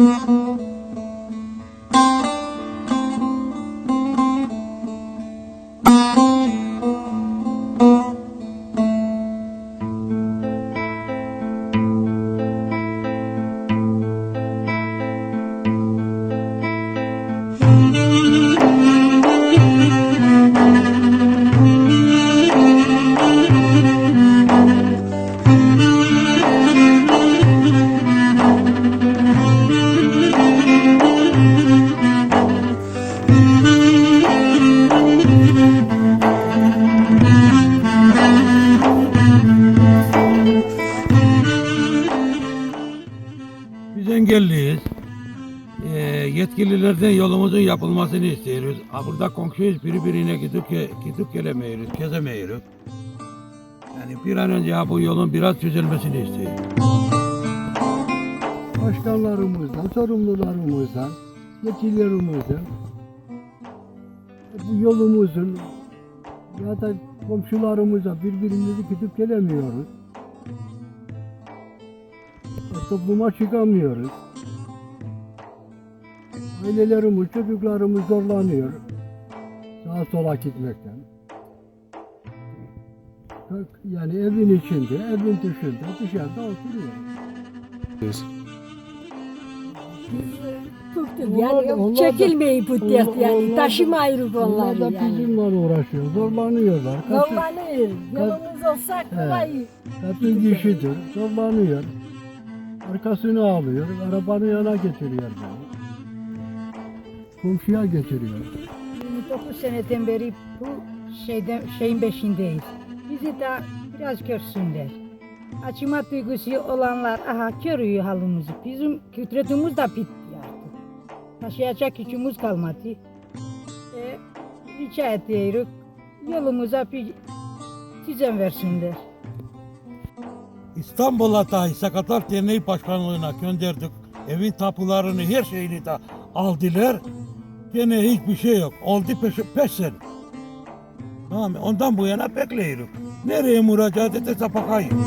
Mm-hmm. Yetkililerden yolumuzun yapılmasını istiyoruz. Ha, burada komşuyuz birbirine gidip, gidip gelemiyoruz, gezemiyoruz. Yani bir an önce bu yolun biraz çözülmesini istiyoruz. başkanlarımızdan, sorumlularımızdan, yetkililerimizden bu yolumuzun ya da komşularımıza birbirimizi gidip gelemiyoruz. Topluma çıkamıyoruz. Ailelerimiz, çocuklarımız zorlanıyor sağa sola gitmekten. Yani evin içinde, evin dışında, dışarıda oturuyor. Onlar- yani onlar çekilmeyi bu dert onlar- yani onlar taşımayırız Onlar onları da yani. bizimle uğraşıyor, zorlanıyorlar. Kaçı, Zorlanır. Yolumuz olsa kolay. kaçın kişidir, zorlanıyor. Arkasını alıyor, arabanın yana getiriyor beni. Komşuya getiriyor. 29 seneden beri bu şeyden şeyin beşindeyiz. Bizi de biraz görsünler. Açıma duygusu olanlar aha görüyor halimizi. Bizim kütretimiz de bitti artık. Taşıyacak gücümüz kalmadı. E, rica ediyoruz yolumuza bir düzen versinler. İstanbul'a dahi Sakatlar Derneği Başkanlığı'na gönderdik. Evin tapularını, her şeyini de aldılar. Gene hiçbir şey yok. Oldu peş, peş sene. Tamam, ondan bu yana bekliyoruz. Nereye müracaat ederse bakayım.